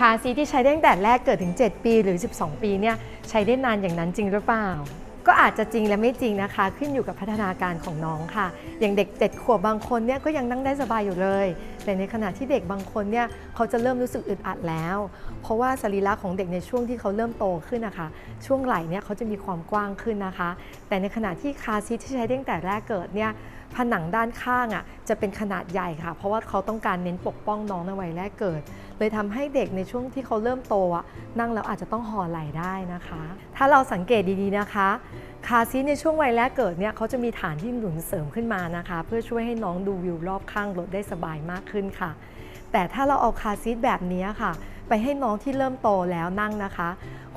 คาซีที่ใช้ได้ตั้งแต่แรกเกิดถึง 7 ปีหรือ 12 ปีเนี่ยใช้ได้นานอย่างนั้นจริงหรือเปล่า ก็อาจจะจริงและไม่จริงนะคะ ขึ้นอยู่กับพัฒนาการของน้องค่ะ อย่างเด็กเจ็ดขวบบางคนเนี่ยก็ยังนั่งได้สบายอยู่เลย แต่ในขณะที่เด็กบางคนเนี่ยเขาจะเริ่มรู้สึกอึดอัดแล้ว เพราะว่าสรีระของเด็กในช่วงที่เขาเริ่มโตขึ้นนะคะ ช่วงไหล่เนี่ยเขาจะมีความกว้างขึ้นนะคะ แต่ในขณะที่คาซีทที่ใช้ตั้งแต่แรกเกิดเนี่ยผนังด้านข้างอะจะเป็นขนาดใหญ่ค่ะ เพราะว่าเขาต้องการเน้นปกป้องน้องในวัยแรกเกิด เลยทำให้เด็กในช่วงที่เขาเริ่มโตอะนั่งแล้วอาจจะต้องห่อไหล่ได้นะคะ ถ้าเราสังเกตดีๆนะคะ คาซีในช่วงวัยแรกเกิดเนี่ยเขาจะมีฐานที่หนุนเสริมขึ้นมานะคะ เพื่อช่วยให้น้องดูวิวรอบข้างรถได้สบายมากขึ้นค่ะ แต่ถ้าเราเอาคาซีแบบนี้ค่ะ ไปให้น้องที่เริ่มโตแล้วนั่งนะคะ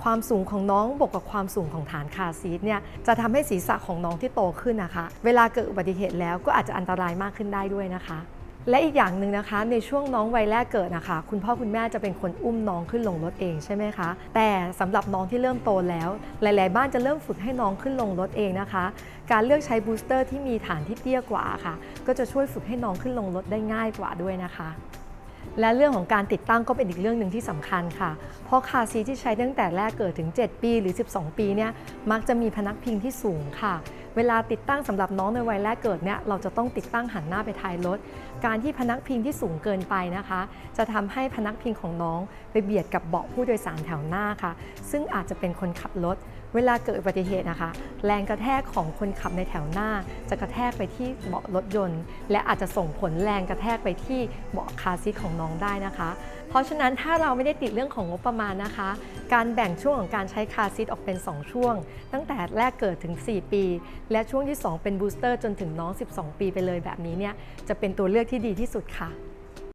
ความสูงของน้องบวกกับความสูงของฐานคาซีทเนี่ยจะทำให้ศีรษะของน้องที่โตขึ้นนะคะ เวลาเกิดอุบัติเหตุแล้วก็อาจจะอันตรายมากขึ้นได้ด้วยนะคะ และอีกอย่างหนึ่งนะคะ ในช่วงน้องวัยแรกเกิดนะคะ คุณพ่อคุณแม่จะเป็นคนอุ้มน้องขึ้นลงรถเองใช่ไหมคะ แต่สำหรับน้องที่เริ่มโตแล้ว หลาย ๆ บ้านจะเริ่มฝึกให้น้องขึ้นลงรถเองนะคะ การเลือกใช้บูสเตอร์ที่มีฐานที่เตี้ยกว่าค่ะ ก็จะช่วยฝึกให้น้องขึ้นลงรถได้ง่ายกว่าด้วยนะคะและเรื่องของการติดตั้งก็เป็นอีกเรื่องหนึ่งที่สำคัญค่ะ เพราะคาร์ซีทที่ใช้ตั้งแต่แรกเกิดถึง 7 ปีหรือ 12 ปีเนี่ยมักจะมีพนักพิงที่สูงค่ะ เวลาติดตั้งสำหรับน้องในวัยแรกเกิดเนี่ยเราจะต้องติดตั้งหันหน้าไปท้ายรถ การที่พนักพิงที่สูงเกินไปนะคะ จะทำให้พนักพิงของน้องไปเบียดกับเบาะผู้โดยสารแถวหน้าค่ะ ซึ่งอาจจะเป็นคนขับรถ เวลาเกิดอุบัติเหตุนะคะ แรงกระแทกของคนขับในแถวหน้า จะกระแทกไปที่เบาะรถยนต์ และอาจจะส่งผลแรงกระแทกไปที่เบาะคาซีทของน้องได้นะคะ เพราะฉะนั้นถ้าเราไม่ได้ติดเรื่องของงบประมาณนะคะ การแบ่งช่วงของการใช้คาร์ซีทออกเป็น 2 ช่วง ตั้งแต่แรกเกิดถึง 4 ปี และช่วงที่ 2 เป็นบูสเตอร์จนถึงน้อง 12 ปีไปเลยแบบนี้เนี่ยจะเป็นตัวเลือกที่ดีที่สุดค่ะ